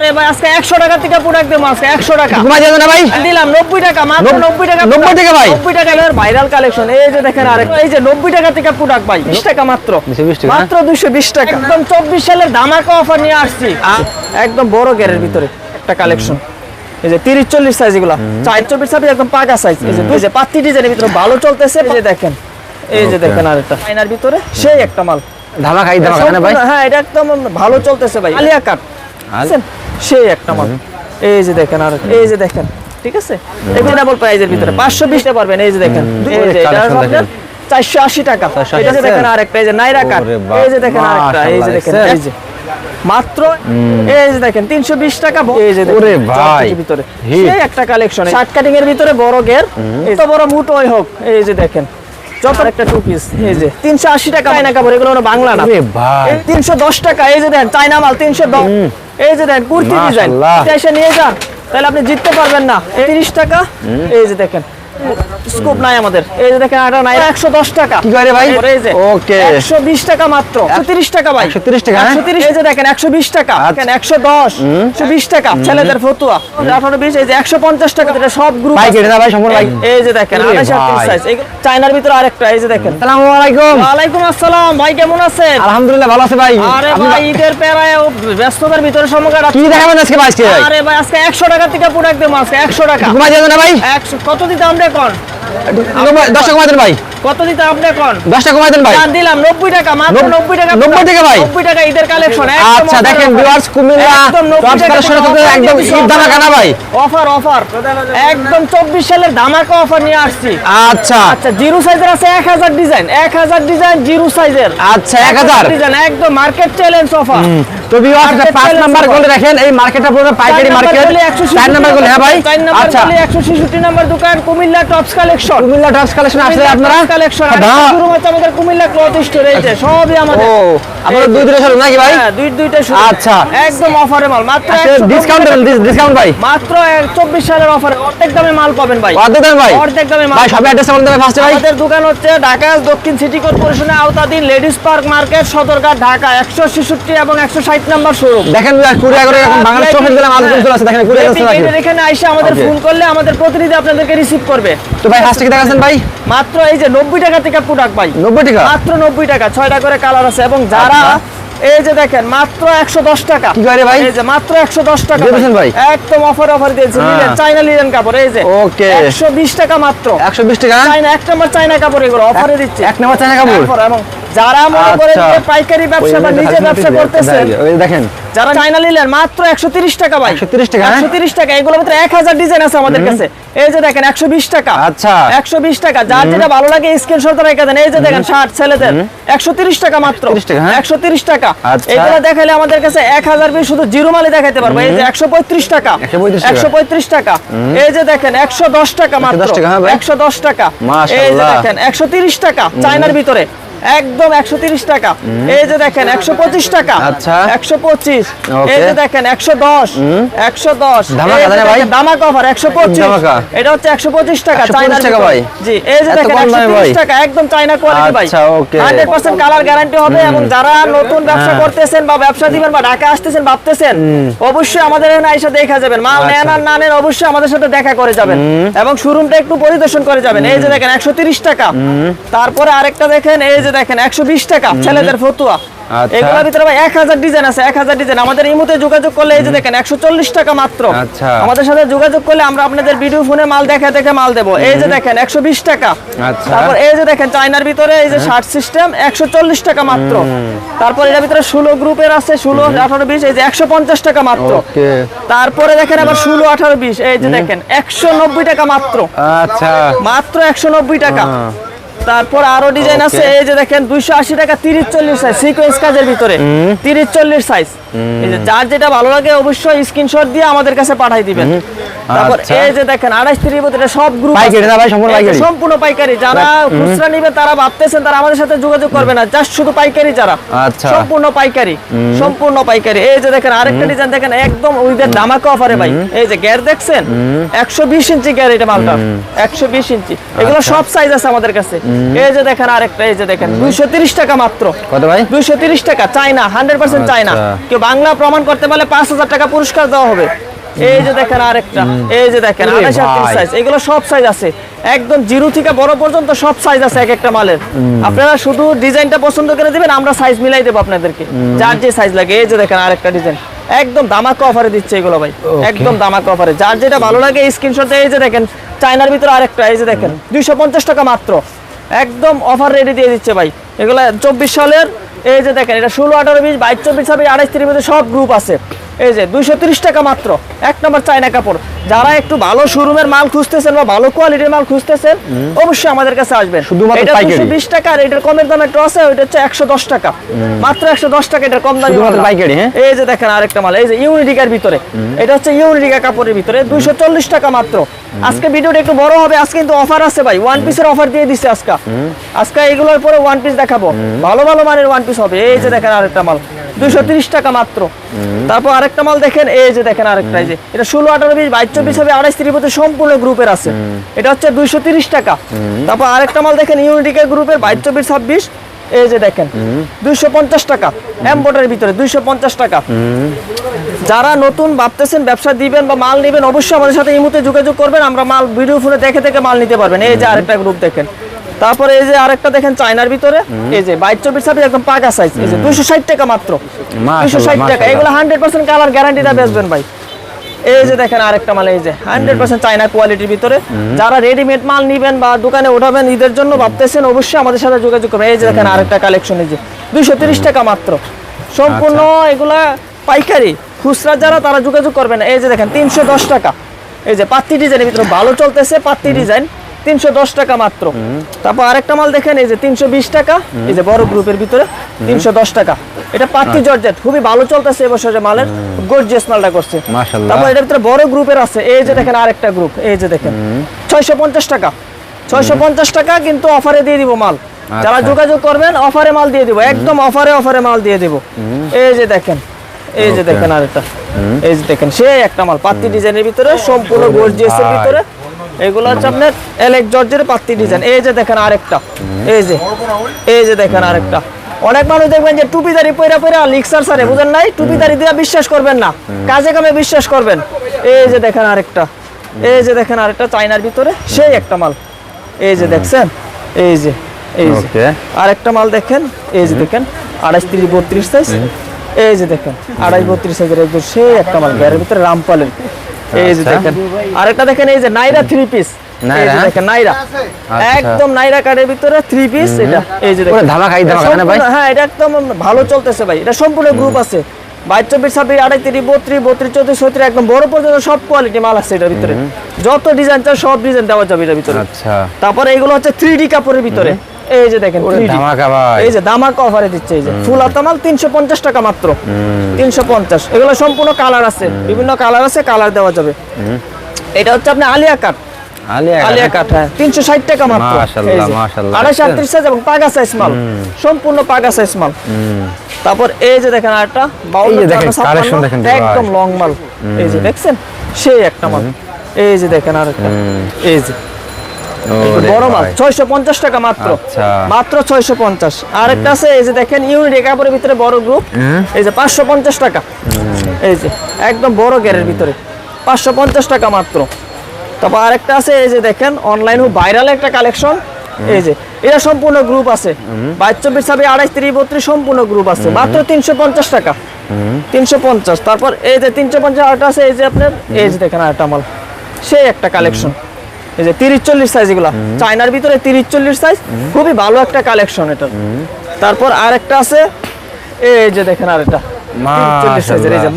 আরে ভাই আজকে 100 টাকা থেকে প্রোডাক্ট দেবো আজকে 100 টাকা। কমাই যাবে না ভাই। দিলাম 90 টাকা মাত্র নব- 90 টাকা 90 টাকা ভাই? 90 টাকা ভাইরাল কালেকশন এই যে দেখেন আরেক এই যে 90 টাকা থেকে প্রোডাক্ট ভাই 20 টাকা মাত্র। 220 টাকা, মাত্র 220 টাকা। একদম 24 সালের ধামাকা অফার নিয়ে আসছি। একদম বড় গেরের ভিতরে একটা কালেকশন এই যে 30 40 সাইজ এগুলো। 4 24 সাইজ একদম পাকা সাইজ এই যে এই যে পাত্তি ডিজাইনের ভিতরে ভালো চলতেছে। এই যে দেখেন। এই যে দেখেন আরেকটা। আয়নার ভিতরে সেই একটা মাল। ধামা খাই ধামা ভাই? হ্যাঁ এটা একদম ভালো চলতেছে ভাই। আলিয়া কাট বুঝছেন? সেই একটা মাল এই যে দেখেন আর এই যে দেখেন ঠিক আছে এগুলো ডাবল প্রাইজের ভিতরে পাঁচশো বিশটা পারবেন এই যে দেখেন এই যে এটা। চারশো আশি টাকা এটা দেখেন আছে? আরেকটা এই যে নাইরা কাট এই যে দেখেন আরেকটা এই যে দেখেন এই যে মাত্র এই যে দেখেন তিনশো বিশ টাকা এই যে ওরে ভাই, ভিতরে সেই একটা কালেকশন শার্ট কাটিং এর ভিতরে বড় গের এত বড় মুটোই হোক এই যে দেখেন যত একটা টু পিস এই যে তিনশো আশি টাকা চায়না কাপড় এগুলো বাংলা না ভাই তিনশো দশ টাকা এই যে দেখেন চাইনা মাল তিনশো দশ এই যে দেখেন কুর্তি ডিজাইন এটা এসে নিয়ে যান তাহলে আপনি জিততে পারবেন না। তিরিশ টাকা এই যে দেখেন। স্কোপ নাই আমাদের। এই যে দেখেন এটা নাই একশো দশ টাকা। কি করে ভাই? এই যে. একশো বিশ টাকা মাত্র। একশো তিরিশ টাকা ভাই। 130 টাকা, হ্যাঁ? একশো তিরিশ এই যে দেখেন একশো বিশ টাকা। আচ্ছা। দেখেন একশো দশ একশো বিশ টাকা। ছেলেদের ফতুয়া। এই যে একশো পঞ্চাশ টাকা এটা সব গ্রুপ ভাই কেটে না ভাই সম্পূর্ণ ভাই এই যে দেখেন। সাইজ চাইনার ভিতরে আরেকটা এই যে দেখেন। আসসালামু আলাইকুম। ওয়ালাইকুম আসসালাম। ভাই কেমন আছেন? আলহামদুলিল্লাহ ভালো আছে ভাই। আরে ভাই ঈদের পেরায় ব্যস্ততার ভিতরে সময় কি দেখাবেন আজকে ভাই আরে ভাই আজকে 100 টাকা থেকে প্রোডাক্ট দেবো আজকে 100 টাকা। কমাই যাবে না ভাই। 100 কত দিতে আপনি কোন দশ টাকা কমাই দেন ভাই। কত দিতে আপনি কোন দশ কমাই দেন ভাই। দিলাম 90 টাকা মাত্র নব- 90 টাকা 90 টাকা ভাই? 90 টাকা ঈদের কালেকশন আচ্ছা দেখেন ভিউয়ার্স কুমিল্লা টপস কালেকশনের সাথে একদম ঈদ ধামাকা না ভাই? Offer offer. একদম 24 সালের ধামাকা অফার নিয়ে আসছি। আচ্ছা। আচ্ছা জিরো সাইজের আছে 1000 ডিজাইন 1000 ডিজাইন জিরো সাইজের। আচ্ছা এক হাজার ডিজাইন একদম মার্কেট চ্যালেঞ্জ অফার তো ভিউয়ার্স পাঁচ নাম্বার। গোলে রাখেন এই মার্কেটটা পুরো পাইকারি মার্কেট চার নাম্বার গোলে হ্যাঁ ভাই? আচ্ছা। নাম্বার দোকান Comilla tops collection Comilla tops collection আসলে আপনারা? কালেকশন হ্যাঁ। শুরুমাত্র আমাদের কুমিল্লা ক্লথ স্টোর এই যে সবই আমাদের। ও আপনারা দুই শুরু নাকি ভাই? হ্যাঁ, দুই দুইটা শুরু আচ্ছা। একদম অফারে মাল মাত্র ডিসকাউন্ট ডিসকাউন্ট ভাই। মাত্র চব্বিশ সালের অফারে অর্ধেক দামে মাল পাবেন ভাই। অর্ধেক দেন ভাই? অর্ধেক দামে মাল ভাই সবে অ্যাড্রেস ফার্স্টে ভাই। আমাদের দোকান হচ্ছে ঢাকা দক্ষিণ সিটি কর্পোরেশনের আওতাধীন ladies park market Sadarghat Dhaka. একশো ছেষট্টি এবং একশো ষাট নাম্বার শোরুম দেখেন কুড়িয়া করে এখন বাংলাদেশ চোখের দিলাম আলু চলে আছে দেখেন নাকি? এখানে আইসা আমাদের. ফোন করলে আমাদের প্রতিনিধি আপনাদেরকে রিসিভ করবে। তো ভাই ফার্স্টে কি দেখাচ্ছেন ভাই? মাত্র এই যে নব্বই টাকা থেকে প্রোডাক্ট ভাই। নব্বই টাকা? মাত্র নব্বই টাকা ছয়টা করে কালার আছে এবং যারা আচ্ছা। এই যে দেখেন মাত্র একশো দশ টাকা। কি করে ভাই? এই যে মাত্র টাকা দিয়েছেন ভাই? একদম অফার অফার দিয়েছে। হ্যাঁ। চাইনা লিলেন কাপড় এই যে. একশো বিশ টাকা মাত্র। একশো বিশ টাকা? চাইনা এক নম্বর চাইনা কাপড় এগুলো অফারে দিচ্ছে। এক নম্বর চায়না কাপড়? এবং যারা মনে করেন আচ্ছা। পাইকারি ব্যবসা বা নিজে ব্যবসা করতেছেন দেখেন। যারা চাইনা নিলেন মাত্র একশো তিরিশ টাকা ভাই। 130 টাকা, হ্যাঁ? একশো তিরিশ টাকা ভিতরে এক হাজার ডিজাইন আছে আমাদের কাছে। এই যে দেখেন একশো বিশ টাকা। আচ্ছা। একশো বিশ টাকা যার যেটা ভালো লাগে স্ক্রিনশট রেখে দেন। এই যে দেখেন শার্ট ছেলেদের। একশো তিরিশ টাকা মাত্র। 30 টাকা, হ্যাঁ? টাকা। আচ্ছা। এগুলো দেখালে আমাদের কাছে এক হাজার পিস শুধু জিরো মালে দেখাতে পারব। এই যে একশো পঁয়ত্রিশ টাকা। 135 টাকা। একশো পঁয়ত্রিশ টাকা। এই যে দেখেন একশো দশ টাকা মাত্র। 110 টাকা, হ্যাঁ একশো দশ টাকা। এই যে দেখেন একশো তিরিশ টাকা চায়নার ভিতরে। একদম একশো তিরিশ টাকা। এই যে দেখেন একশো পঁচিশ টাকা। আচ্ছা। একশো পঁচিশ। Okay. এই যে দেখেন একশো দশ। একশো দশ। ধামাকা ভাই? দামাকা অফার একশো পঁচিশ। ধামাকা। এটা হচ্ছে একশো পঁচিশ টাকা 125 চাইনার টাকা ভাই। জি এই যে দেখেন কম একশো দামে তিরিশ ভাই? টাকা একদম চাইনা কোয়ালিটি ভাই। আচ্ছা, পার্সেন্ট কালার গ্যারান্টি হবে এবং যারা নতুন ব্যবসা হ্যাঁ। করতেছেন বা ব্যবসা দিবেন বা ঢাকা আসতেছেন ভাবতেছেন অবশ্যই আমাদের এখানে এসে দেখা যাবেন। মাল। নেন আর না নেন অবশ্যই আমাদের সাথে দেখা করে যাবেন। এবং শোরুমটা একটু পরিদর্শন করে যাবেন। এই যে দেখেন একশো তিরিশ টাকা। তারপরে আরেকটা দেখেন এই যে দেখেন একশো বিশ টাকা ছেলেদের ফতুয়া। আচ্ছা। এগুলোর ভিতরে ভাই এক হাজার ডিজাইন আছে এক হাজার ডিজাইন আমাদের ইমুতে যোগাযোগ করলে এই যে দেখেন টাকা মাত্র। আচ্ছা। আমাদের সাথে যোগাযোগ করলে আমরা আপনাদের ভিডিও ফোনে মাল দেখে দেখে মাল দেবো। এই যে দেখেন একশো বিশ টাকা। আচ্ছা। তারপর এই যে দেখেন চায়নার ভিতরে এই যে শার্ট সিস্টেম একশো চল্লিশ টাকা মাত্র। তারপর এর ভিতরে ষোলো গ্রুপের আছে ষোলো আঠারো বিশ এই যে একশো পঞ্চাশ টাকা মাত্র। তারপরে দেখেন আবার ষোলো আঠারো বিশ এই যে দেখেন একশো নব্বই টাকা মাত্র। আচ্ছা। মাত্র একশো নব্বই টাকা। তারপর আরও ডিজাইন আছে এই যে দেখেন দুইশো আশি টাকা তিরিশ চল্লিশ সাইজ সিকোয়েন্স কাজের ভিতরে। তিরিশ চল্লিশ সাইজ এই যে যার যেটা ভালো লাগে অবশ্যই স্ক্রিনশট দিয়ে আমাদের কাছে পাঠাই দিবেন। তারপর আচ্ছা। এই যে দেখেন আড়াইশ তিরিশ এটা সব গ্রুপ পাইকারি না ভাই, সম্পূর্ণ পাইকারি? সম্পূর্ণ পাইকারি। যারা খুচরা নিবে তারা ভাবতেছেন তারা আমাদের সাথে যোগাযোগ করবে না। জাস্ট শুধু পাইকারি যারা। আচ্ছা। সম্পূর্ণ পাইকারি। সম্পূর্ণ পাইকারি। এই যে দেখেন আরেকটা ডিজাইন দেখেন একদম উইদের দামাকা অফারে ভাই। এই যে গ্যার দেখছেন? একশো বিশ ইঞ্চি গ্যার এটা মালটা একশো বিশ ইঞ্চি। এগুলো আচ্ছা। সব সাইজ আছে আমাদের কাছে। এই যে দেখেন আরেকটা এই যে দেখেন টাকা মাত্র। কত ভাই? টাকা আচ্ছা। কেউ বাংলা প্রমাণ করতে পারলে টাকা পুরস্কার দেওয়া হবে। এই যে দেখেন আরেকটা এই যে দেখেন ওরে আড়াইশো ভাই। সাইজ এগুলো সব সাইজ আছে। একদম জিরো থেকে বড় পর্যন্ত সব সাইজ আছে এক একটা মালের। আপনারা শুধু ডিজাইনটা পছন্দ করে দিবেন আমরা সাইজ মিলাই দেবো আপনাদেরকে। যার যে সাইজ লাগে এই যে দেখেন আরেকটা ডিজাইন একদম দামাকা অফারে দিচ্ছে এগুলো ভাই। একদম দামাকা অফারে যার যেটা ভালো লাগে স্ক্রিনশট এই যে দেখেন চায়নার ভিতরে আরেকটা এই যে দেখেন দুইশো পঞ্চাশ টাকা মাত্র। একদম অফার রেডি দিয়ে দিচ্ছে ভাই। এগুলো চব্বিশ সালের, এই যে দেখেন, এটা ষোলো, আঠারো, বিশ, বাইশ, চব্বিশ, ছাব্বিশ আঠাইশ তিরিশ সব গ্রুপ আছে। এই যে দুইশো ত্রিশ টাকা মাত্র। এক নম্বর চায়না কাপড়। যারা একটু ভালো শোরুমের মাল খুঁজতেছেন বা ভালো কোয়ালিটির মাল খুঁজতেছেন অবশ্যই আমাদের কাছে আসবেন। শুধুমাত্র পাইকারি? দুশো বিশ টাকা আর এটার কমের দাম একটু আছে ওইটা হচ্ছে একশো দশ টাকা। মাত্র একশো দশ টাকা এটার কম দামি শুধুমাত্র পাইকারি, হ্যাঁ? এই যে দেখেন আরেকটা মাল এই যে ইউনিটিকার ভিতরে। এটা হচ্ছে ইউনিটিকা কাপড়ের ভিতরে দুইশো চল্লিশ টাকা মাত্র। আজকে ভিডিওটা একটু বড় হবে আজকে কিন্তু অফার আছে ভাই। ওয়ান পিসের অফার দিয়ে দিচ্ছে আজকে। আজকে এগুলোর পরে ওয়ান পিস দেখাবো। ভালো ভালো মানের ওয়ান পিস হবে। এই যে দেখেন আরেকটা মাল। তিরিশ টাকা মাত্র। তারপর আরেকটা মাল দেখেন এই যে দেখেন আরেকটা যে। এটা ষোলো আঠারো বিশ বাইশ চব্বিশ হবে আড়াইশ তিরিশ মধ্যে সম্পূর্ণ গ্রুপের আছে। এটা হচ্ছে দুইশো টাকা। তারপর আরেকটা মাল দেখেন ইউনিটিকের গ্রুপের বাইশ চব্বিশ ছাব্বিশ। এই যে দেখেন দুইশো পঞ্চাশ টাকা। ভিতরে দুইশো পঞ্চাশ টাকা। যারা নতুন ভাবতেছেন ব্যবসা দিবেন বা মাল নেবেন অবশ্যই আমাদের সাথে এই মুহূর্তে যোগাযোগ করবেন। আমরা মাল ভিডিও ফোনে দেখে দেখে মাল নিতে পারবেন। এই যে আরেকটা গ্রুপ দেখেন। তারপরে এই যে আরেকটা দেখেন চায়নার ভিতরে এই যে বাইশ চব্বিশ ছাব্বিশ একদম পাকা সাইজ এই যে দুইশো ষাট টাকা মাত্র। দুইশো ষাট টাকা। এগুলো হান্ড্রেড পার্সেন্ট কালার গ্যারান্টিটা বেচবেন ভাই। এই যে দেখেন আরেকটা মাল এই যে হান্ড্রেড পার্সেন্ট চায়না কোয়ালিটির ভিতরে। যারা রেডিমেড মাল নিবেন বা দোকানে ওঠাবেন ঈদের জন্য ভাবতেছেন অবশ্যই আমাদের সাথে যোগাযোগ করবেন। এই যে দেখেন আরেকটা কালেকশন এই যে দুইশো তিরিশ টাকা মাত্র। সম্পূর্ণ এগুলা পাইকারি। খুচরা যারা তারা যোগাযোগ করবেন। এই যে দেখেন তিনশো দশ টাকা। এই যে পাত্তি ডিজাইনের ভিতরে ভালো চলতেছে পাত্তি ডিজাইন তিনশো দশ টাকা মাত্র। তারপর আরেকটা মাল দেখেন এই যে তিনশো বিশ টাকা এই যে বড় গ্রুপের ভিতরে তিনশো দশ টাকা। এটা পাত্তি জর্জেট খুবই ভালো চলতেছে এবছরের মালের গর্জিয়াস মালটা করছে। তারপর এটার ভিতরে বড় গ্রুপের আছে এই যে দেখেন আরেকটা গ্রুপ এই যে দেখেন। ছয়শো পঞ্চাশ টাকা। ছয়শো পঞ্চাশ টাকা কিন্তু অফারে দিয়ে দিব মাল। যারা আচ্ছা। যোগাযোগ করবেন অফারে মাল দিয়ে দিব। একদম অফারে অফারে মাল দিয়ে দিব। এই যে দেখেন এই যে. দেখেন আরেকটা। এই যে দেখেন সে একটা মাল পাত্তি ডিজাইনের ভিতরে সম্পূর্ণ গর্জিয়াসের। ভিতরে। এগুলো হচ্ছে আপনার এলেক জর্জের পাত্তি ডিজাইন এই যে দেখেন আরেকটা। এই যে। এই যে দেখেন আরেকটা। অনেক মানুষ দেখবেন যে টুপিদারি পয়রা পয়রা লিক্সার সারে বুঝেন নাই? টুপিদারি দিয়ে বিশ্বাস করবেন না। কাজে কামে বিশ্বাস করবেন। এই যে দেখেন আরেকটা। এই যে দেখেন আরেকটা চাইনার ভিতরে সেই একটা মাল। এই যে দেখছেন? এই যে। এই যে। আরেকটা মাল দেখেন। এই যে দেখেন আড়াইশ তিরিশ বত্রিশ সাইজ এই যে দেখেন আড়াই বত্রিশ সাইজের একদম সেই একটা মাল গ্যারের ভিতরে রামপালের। এই যে আচ্ছা। দেখেন আরেকটা দেখেন এই যে নাইরা থ্রি পিস নাইরা, হ্যাঁ? দেখেন নাইরা। আচ্ছা। একদম নাইরা কার্ডের ভিতরে থ্রি পিস এটা এই যে দেখেন। ধামাকা, এই ধামাকা, এটা ভাই? হ্যাঁ এটা একদম ভালো চলতেছে ভাই। এটা সম্পূর্ণ গ্রুপ আছে। বাইশ চব্বিশ ছাব্বিশ আড়াই তিরিশ বত্রিশ বত্রিশ চৌত্রিশ ছত্রিশ একদম বড় পর্যন্ত সব কোয়ালিটি মাল আছে এটার ভিতরে। যত ডিজাইন সব ডিজাইন দেওয়া যাবে এটার ভিতরে। আচ্ছা। তারপরে এগুলো হচ্ছে থ্রি ডি কাপড়ের ভিতরে। এই যে দেখেন ওরে 3D ধামাকা ভাই। এই যে দামাকা অফারে দিচ্ছে এই যে ফুল আতামাল তিনশো পঞ্চাশ টাকা মাত্র। তিনশো পঞ্চাশ। এগুলো সম্পূর্ণ কালার আছে। বিভিন্ন কালার আছে কালার দেওয়া যাবে। এটা হচ্ছে আপনি আলিয়া হ্যাঁ তিনশো ষাট টাকা মাত্র। এই যে। আড়াইশো আটত্রিশ সাইজ এবং পাগা সাইজ মাল। সম্পূর্ণ পাগা সাইজ মাল। তারপর এই যে দেখেন আরেকটা। একদম লং মাল। এই যে দেখছেন? সেই একটা মাল। এই যে দেখেন আরেকটা। এই যে বড় মাল ছয়শো পঞ্চাশ টাকা মাত্র। মাত্র ছয়শো পঞ্চাশ। আরেকটা আছে এই যে দেখেন ইউনিট কাপড়ের ভিতরে বড় গ্রুপ এই যে পাঁচশো পঞ্চাশ টাকা। এই যে একদম বড় গ্যারের ভিতরে। পাঁচশো পঞ্চাশ টাকা মাত্র। তারপর আরেকটা আছে এই যে দেখেন অনলাইন ভাইরাল একটা কালেকশন এই যে এটা সম্পূর্ণ গ্রুপ আছে। বাইশ চব্বিশ ছাব্বিশ আড়াইশ তিরিশ বত্রিশ সম্পূর্ণ গ্রুপ আছে। মাত্র তিনশো পঞ্চাশ টাকা। তিনশো পঞ্চাশ। তারপর এই যে তিনশো পঞ্চাশ আরেকটা আছে এই যে আপনার এই যে দেখেন আরেকটা মাল। সেই একটা কালেকশন এই যে তিরিশ চল্লিশ সাইজ এগুলা। চায়নার ভিতরে তিরিশ চল্লিশ সাইজ খুবই ভালো একটা কালেকশন এটা। তারপর আরেকটা আছে এই যে দেখেন একটা এই যে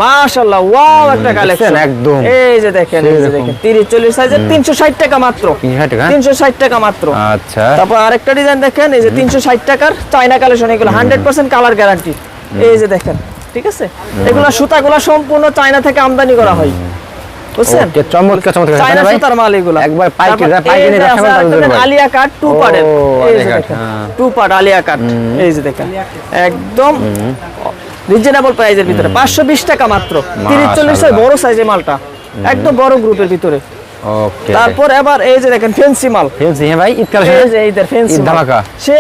মাত্র। আচ্ছা। তারপর আরেকটা ডিজাইন দেখেন এই যে তিনশো ষাট টাকার চাইনা কালেকশন এগুলো হান্ড্রেড পার্সেন্ট কালার গ্যারান্টি এই যে দেখেন ঠিক আছে? এগুলা সুতাগুলা সম্পূর্ণ চায়না থেকে আমদানি করা হয়। বুঝছেন? চমৎকার চমৎকার। চায়না সুতার মাল এগুলো। একবার পাইকারি পাইকারি যে ব্যবসা আলিয়া কাট টু ও, এই যে দেখেন হ্যাঁ। Two part Alia cut. এই যে দেখেন একদম রিজনেবল প্রাইজের ভিতরে। পাঁচশো বিশ টাকা মাত্র। মাশাআল্লাহ। বড় সাইজের মালটা। একদম বড় গ্রুপের ভিতরে। তারপর এবার এই যে দেখেন ফেন্সি মাল। ফেন্সি হ্যাঁ ভাই ঈদ কালেকশন এই যে এইদের ফেন্সি ধামাকা। সে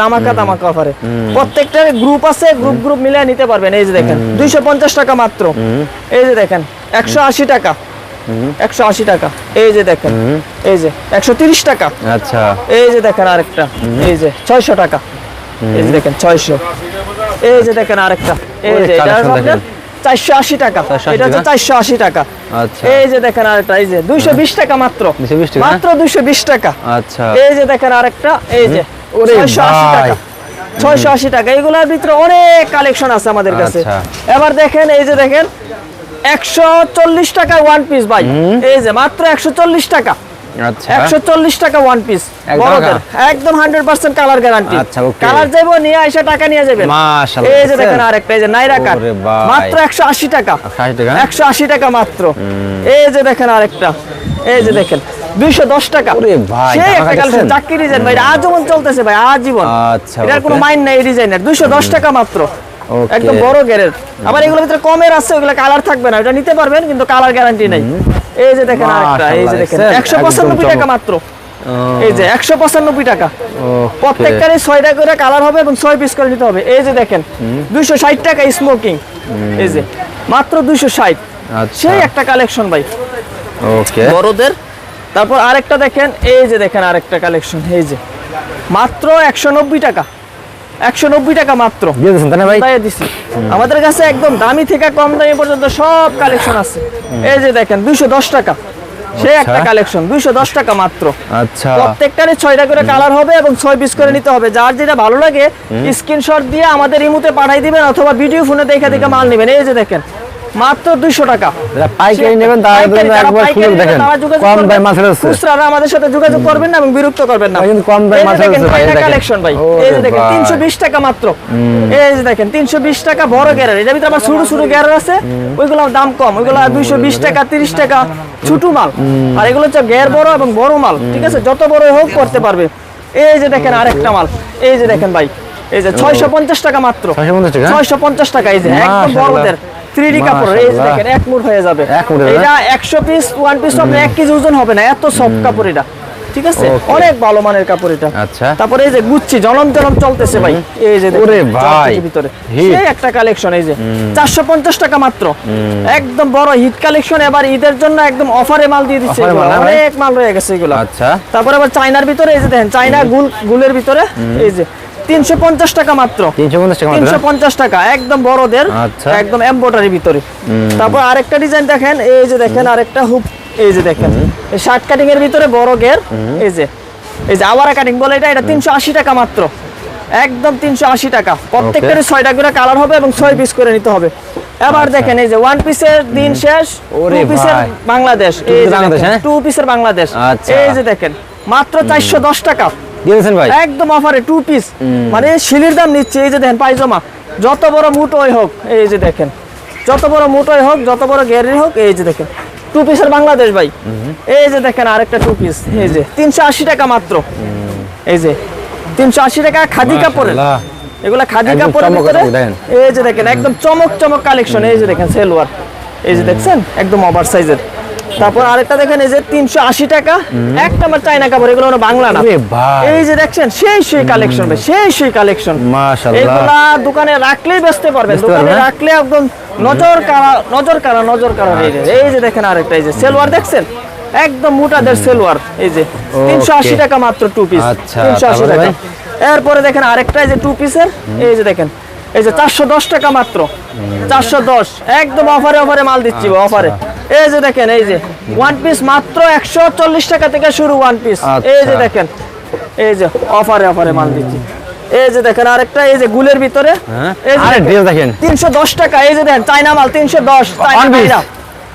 ধামাকা ধামাকা অফারে প্রত্যেকটার গ্রুপ আছে গ্রুপ গ্রুপ মিলে নিতে পারবেন। এই যে দেখেন দুইশো পঞ্চাশ টাকা মাত্র। এই যে দেখেন একশো আশি টাকা। একশো আশি টাকা এই যে দেখেন এই যে একশো তিরিশ টাকা আচ্ছা এই যে দেখেন আরেকটা এই যে ছয়শো টাকা এই যে দেখেন ছয়শো এই যে দেখেন আরেকটা এই যে। চারশো আশি টাকা 480 এটা হচ্ছে টাকা? চারশো আশি টাকা আচ্ছা এই যে দেখেন আরেকটা এই যে দুইশো বিশ টাকা মাত্র 220 টাকা? মাত্র দুইশো বিশ টাকা আচ্ছা এই যে দেখেন আরেকটা এই যে ছয়শো আশি। টাকা ছয়শো আশি টাকা এগুলোর ভিতরে অনেক কালেকশন আছে আমাদের কাছে আচ্ছা। এবার দেখেন এই যে দেখেন একশো চল্লিশ টাকা ওয়ান পিস ভাই। এই যে মাত্র একশো চল্লিশ টাকা। আচ্ছা। একশো চল্লিশ টাকা ওয়ান পিস একদম বড়দের। টাকা? একদম হান্ড্রেড পার্সেন্ট কালার গ্যারান্টি আচ্ছা, okay। কালার নিয়ে এসে টাকা নিয়ে যাবেন মাশাআল্লাহ, এই যে দেখেন আরেকটা এই যে নাইরা কাট। মাত্র একশো আশি টাকা। 180 টাকা? একশো আশি টাকা মাত্র। এই যে দেখেন আরেকটা। এই যে দেখেন দুইশো দশ টাকা। ওরে ভাই, সেই একটা কালেকশন চাকরি ডিজাইন ভাই। আজীবন চলতেছে ভাই আজীবন। আচ্ছা, এটার কোনো মাইন্ড নাই এই ডিজাইনের দুইশো দশ টাকা মাত্র। একদম বড় গ্যারেজ আবার এগুলোর ভিতরে কমের আছে ওগুলো কালার থাকবে না এটা নিতে পারবেন কিন্তু কালার গ্যারান্টি নাই। এই যে দেখেন আরেকটা এই যে দেখেন দেখছেন? একশো পঁচানব্বই একদম টাকা মাত্র। এই যে একশো পঁচানব্বই টাকা। Okay। প্রত্যেকটারই ছয়টা করে কালার হবে এবং ছয় পিস করে নিতে হবে। এই যে দেখেন দুইশো ষাট টাকা স্মোকিং এই যে মাত্র দুইশো ষাট। আচ্ছা। সেই একটা কালেকশন ভাই। ওকে বড়দের। তারপর আরেকটা দেখেন এই যে দেখেন আরেকটা কালেকশন এই যে। মাত্র একশো নব্বই টাকা। একশো নব্বই টাকা মাত্র। ভাই? দিছি। আমাদের কাছে একদম দামি থেকে কম দামি পর্যন্ত সব কালেকশন আছে। এই যে দেখেন দুইশো দশ টাকা। সে একটা আচ্ছা। কালেকশন দুইশো দশ টাকা মাত্র। আচ্ছা। প্রত্যেকটারে 6টা করে কালার হবে এবং ছয় পিস করে নিতে হবে। যার যেটা ভালো লাগে স্ক্রিনশট দিয়ে আমাদের ইমুতে পাঠাই দিবেন অথবা ভিডিও ফোনে দেখে দেখে মাল নেবেন। এই যে দেখেন মাত্র দুইশো টাকা। যারা পাইকারি নেবেন তারা একবার সুযোগ দেখেন কম দামে মাছ রয়েছে খুচরারা আমাদের সাথে যোগাযোগ করবেন না এবং বিরক্ত করবেন না। কিন্তু কম দামে মাছ রয়েছে ভাই, কালেকশন ভাই। এই যে দেখেন ভাই। তিনশো বিশ টাকা মাত্র। এই যে দেখেন তিনশো বিশ টাকা বড় ভিতরে আবার ছোট ছোট গ্যারের আছে। ওইগুলোর দাম কম। ওইগুলো দুইশো বিশ টাকা তিরিশ টাকা ছোট মাল। আর এগুলো হচ্ছে গ্যার বড় এবং বড় মাল ঠিক আছে? যত বড় হোক করতে পারবে। এই যে দেখেন আরেকটা মাল। এই যে দেখেন ভাই এই যে ছয়শো পঞ্চাশ টাকা মাত্র। 650 টাকা? ছয়শো পঞ্চাশ টাকা এই যে একদম বড়দের। কাপড় এই দেখেন এক মুঠ হয়ে যাবে? এটা একশো পিস ওয়ান পিস আপনার কেজি ওজন হবে না এত সফট কাপড় এটা। ঠিক আছে? অনেক ভালো মানের কাপড় এটা। আচ্ছা। তারপরে এই যে গুচ্ছি চলতেছে ভাই। এই যে ওরে ভাই, ভিতরে। সেই একটা কালেকশন এই যে চারশো পঞ্চাশ টাকা মাত্র। একদম বড় হিট কালেকশন এবার ঈদের জন্য একদম অফারে মাল দিয়ে দিচ্ছে Offer এ এগুলো। মাল না ভাই? অনেক মাল রয়ে গেছে এগুলো। আচ্ছা। তারপরে আবার চাইনার ভিতরে এই যে দেখেন চাইনা গুল গুলের ভিতরে এই যে তিনশো পঞ্চাশ টাকা মাত্র। তিনশো পঞ্চাশ টাকা মাত্র তিনশো পঞ্চাশ টাকা একদম বড়দের আচ্ছা। একদম এম্বোটারি ভিতরে। তারপর আরেকটা ডিজাইন দেখেন এই যে দেখেন আরেকটা হুপ এই যে দেখেন। এই শার্ট কাটিং এর ভিতরে বড় গের এই যে এই যে আওয়ারা কাটিং বলে এটা এটা তিনশো আশি টাকা মাত্র। একদম তিনশো আশি টাকা। প্রত্যেকটারই ছয়টা করে কালার হবে এবং ছয় পিস করে নিতে হবে। এবার দেখেন এই যে ওয়ান পিসের দিন শেষ ওরে টু পিসের বাংলাদেশ হ্যাঁ? টু পিসের বাংলাদেশ। আচ্ছা। এই যে দেখেন মাত্র চারশো দশ টাকা। দিয়ে দিয়েছেন ভাই? একদম অফারে টু পিস মানে শিলির দাম নিচ্ছে এই যে দেখেন পায়জামা। যত বড় মুটোই হোক এই যে দেখেন। যত বড় মুটোই হোক যত বড় গ্যারি হোক এই যে দেখেন। টু পিসের বাংলাদেশ ভাই। এই যে দেখেন আরেকটা টু পিস এই যে। তিনশো আশি টাকা মাত্র। এই যে। তিনশো আশি টাকা খাদি কাপড়ের। এগুলা খাদি কাপড়ের ভিতরে। এই যে দেখেন একদম চমক চমক কালেকশন এই যে দেখেন সেলওয়ার এই যে দেখছেন? একদম ওভার সাইজের তারপর আরেকটা দেখেন এই যে তিনশো আশি টাকা এক নম্বর চাইনা কাপড় এগুলো বাংলা না। এই যে দেখছেন সেই সেই কালেকশন ভাই সেই সেই কালেকশন। এগুলা দোকানে রাখলেই বেচতে পারবেন দোকানে? রাখলে একদম নজর কারা নজর কারা নজর কারা এই যে এই যে দেখেন আরেকটা এই যে সেলওয়ার দেখছেন? একদম মোটাদের সেলওয়ার এই যে তিনশো আশি টাকা মাত্র টু পিস আচ্ছা, তিনশো আশি টাকা। এরপরে দেখেন আরেকটা এই যে টু পিসের এই যে দেখেন এই যে চারশো দশ টাকা মাত্র। চারশো দশ একদম অফারে অফারে মাল দিচ্ছি অফারে এই যে দেখেন এই যে ওয়ান পিস মাত্র একশো চল্লিশ টাকা থেকে শুরু ওয়ান পিস এই যে আচ্ছা। দেখেন এই যে অফারে অফারে মাল দিচ্ছি। এই যে দেখেন আরেকটা এই যে গুলের ভিতরে হ্যাঁ? এই যে ড্রেস দেখেন টাকা এই যে দেখেন চাইনা মাল তিনশো দশ চাইনা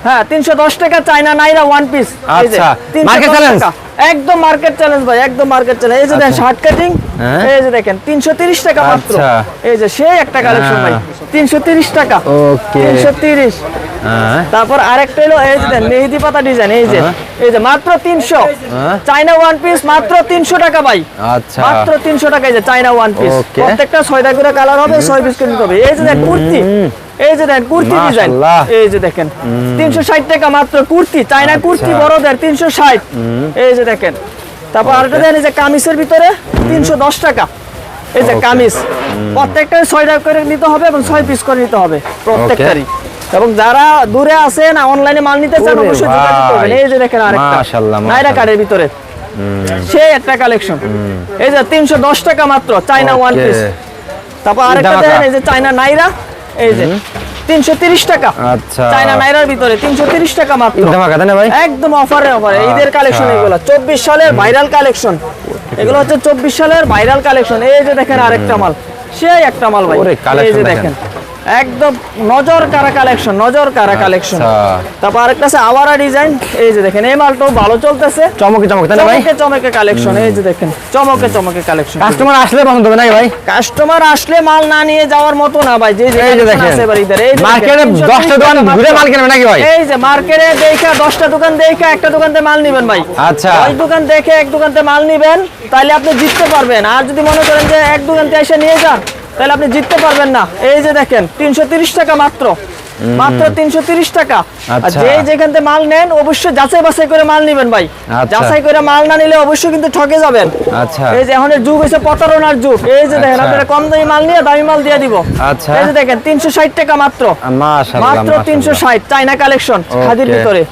হ্যাঁ তিনশো দশ টাকা চাইনা নাইরা ওয়ান পিস আচ্ছা, তিনশো challenge? একদম মার্কেট চ্যালেঞ্জ ভাই একদম মার্কেট চ্যালেঞ্জ এই যে দেখেন শার্ট কাটিং হ্যাঁ? এই যে দেখেন তিনশো তিরিশ টাকা মাত্র। আচ্ছা। এই যে সেই একটা কালেকশন ভাই হ্যাঁ। তিনশো তিরিশ টাকা। ওকে তিনশো তিরিশ। হ্যাঁ। তারপর আরেকটা হলো এই যে মেহেদি পাতা ডিজাইন এই যে। এই যে মাত্র তিনশো। হ্যাঁ। চাইনা ওয়ান পিস মাত্র তিনশো টাকা ভাই। আচ্ছা। মাত্র তিনশো টাকা এই যে চাইনা ওয়ান পিস প্রত্যেকটা ছয়টা করে কালার হবে ছয় পিস করে হবে। এই যে কুর্তি। এই যে দেখেন কুর্তি ডিজাইন। এই যে দেখেন তিনশো ষাট টাকা মাত্র কুর্তি চাইনা কুর্তি বড়দের তিনশো ষাট। এই যে দেখেন তারপর আরেকটা দেখেন এই যে কামিজের ভিতরে তিনশো দশ টাকা। এই যে কামিজ প্রত্যেকটা ছয় টাকা করে নিতে হবে এবং ছয় পিস করে নিতে হবে প্রত্যেকটারই। এবং যারা দূরে আছেন অনলাইনে মাল নিতে চান অবশ্যই যোগাযোগ করবেন। এই যে দেখেন আরেকটা মাশাআল্লাহ, নাইরা কার্ডের ভিতরে। সেই একটা কালেকশন এই যে তিনশো দশ টাকা মাত্র চাইনা ওয়ান পিস তারপর আরেকটা দেখেন এই যে চাইনা নাইরা। এই যে তিনশো তিরিশ টাকা। আচ্ছা। চায়না নাইরার ভিতরে তিনশো তিরিশ টাকা মাত্র। না ভাই? একদম অফারে অফারে ঈদের আচ্ছা। কালেকশন এগুলো। চব্বিশ সালের ভাইরাল কালেকশন এগুলো হচ্ছে চব্বিশ সালের ভাইরাল কালেকশন এই যে দেখেন আরেকটা মাল। সেই একটা মাল ভাই। এই যে দেখেন। একদম নজর কারা কালেকশন নজর কারা কালেকশন আচ্ছা। তারপর আরেকটা আছে আওয়ারা ডিজাইন এই যে দেখেন এই মালটাও ভালো চলতেছে। চমকে চমকে তাই না ভাই? চমকে চমকে কালেকশন এই যে দেখেন চমকে চমকে কালেকশন কাস্টমার আসলে পছন্দ হবে নাকি ভাই? কাস্টমার আসলে মাল না নিয়ে যাওয়ার মতো না ভাই যে যে এই যে দেখেন মার্কেটে 330 দশটা দোকান ঘুরে মাল কিনবে নাকি ভাই? এই যে মার্কেটে দেখা দশটা দোকান দেখে একটা দোকানতে মাল নিবেন ভাই। আচ্ছা। ওই দোকান দেখে এক দোকানতে মাল নিবেন তাহলে আপনি জিততে পারবেন। আর যদি মনে করেন যে এক দোকানতে এসে নিয়ে যান তাহলে আপনি জিততে পারবেন না। এই যে দেখেন তিনশো টাকা মাত্র। মাত্র তিনশো টাকা। আর আচ্ছা। যে যেখান থেকে মাল নেন অবশ্যই যাচাই বাছাই করে মাল নিবেন ভাই। আচ্ছা। যাচাই করে মাল না নিলে অবশ্যই কিন্তু ঠকে যাবেন। আচ্ছা। এই যে এখন যুগ হয়েছে প্রতারণার যুগ। এই যে দেখেন। আপনারা কম দামি মাল নিয়ে দামি মাল দিয়ে দিব। আচ্ছা। এই যে দেখেন তিনশো ষাট টাকা মাত্র। মাত্র তিনশো ষাট চাইনা কালেকশন খাদির ভিতরে।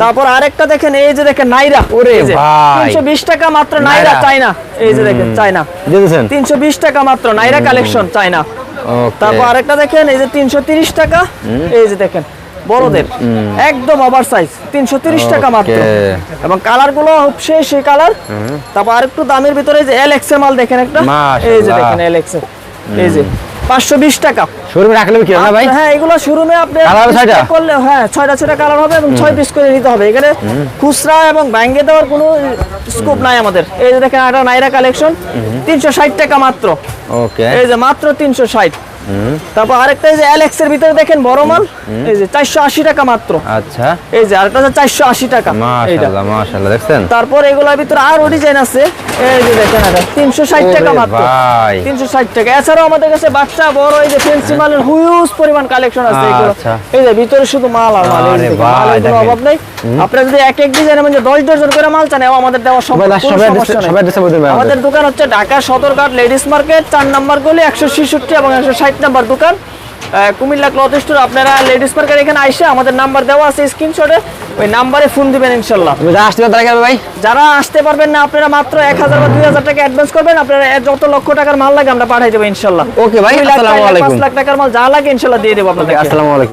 তারপর আরেকটা দেখেন এই যে দেখেন নাইরা। ওরে ভাই। তিনশো বিশ টাকা মাত্র নাইরা। চাইনা এই যে দেখেন চাইনা দিয়েছেন তিনশো বিশ টাকা মাত্র নাইরা কালেকশন চাইনা ওকে। তারপর আরেকটা দেখেন এই যে তিনশো তিরিশ টাকা। এই যে দেখেন বড়দের। একদম ওভার সাইজ তিনশো তিরিশ টাকা মাত্র। এবং কালারগুলো হচ্ছে সেই কালার। তারপর আরেকটু দামের ভিতরে এই যে এল এক্স মাল দেখেন একটা। এই যে দেখেন এল এক্স এই যে। পাঁচশো বিশ টাকা। শোরুমে রাখলে কি হবে ভাই? হ্যাঁ এগুলো শোরুমে আপনি কালার? করলে হ্যাঁ ছয়টা ছয়টা কালার হবে এবং ছয় পিস করে নিতে হবে। এখানে খুচরা এবং ব্যাঙ্গে দেওয়ার কোনো স্কোপ নাই আমাদের। এই যে দেখেন একটা নাইরা কালেকশন তিনশো ষাট টাকা মাত্র। ওকে এই যে মাত্র তিনশো ষাট। তারপর আরেকটা এই যে এর ভিতরে দেখেন বড় মাল। এই যে 480 টাকা মাত্র। আচ্ছা। এই যে আরেকটা আছে 480 টাকা। দেখছেন? তারপর এগুলোর ভিতরে আরও ডিজাইন আছে। এই যে দেখেন এটা 360 টাকা মাত্র। টাকা। এছাড়াও আমাদের কাছে বাচ্চা বড় এই যে মালের হিউজ পরিমাণ কালেকশন আছে এই যে ভিতরে শুধু মাল আর মাল অভাব আপনারা যদি এক এক ডিজাইন মানে ডজন করে মাল চান আমাদের দেওয়া আমাদের দোকান হচ্ছে ঢাকা সদরঘাট লেডিস মার্কেট চার নম্বর গলি 166 এবং 160 এক নাম্বার দোকান। কুমিল্লা ক্লথ স্টোর আপনারা লেডিস মার্কেট এখানে আইসে আমাদের নাম্বার দেওয়া আছে স্ক্রিনশটে ওই নাম্বারে ফোন দিবেন ইনশাল্লাহ। যারা আসতে পারবেন ভাই। যারা আসতে পারবেন না আপনারা মাত্র এক হাজার বা দুই হাজার টাকা অ্যাডভান্স করবেন। আপনারা যত লক্ষ টাকার মাল লাগে আমরা পাঠিয়ে দেবো ইনশাল্লাহ। ওকে ভাই আসসালামু আলাইকুম পাঁচ লাখ টাকার মাল যা লাগে ইনশাল্লাহ দিয়ে দেবো আপনাদের আসসালামু আলাইকুম।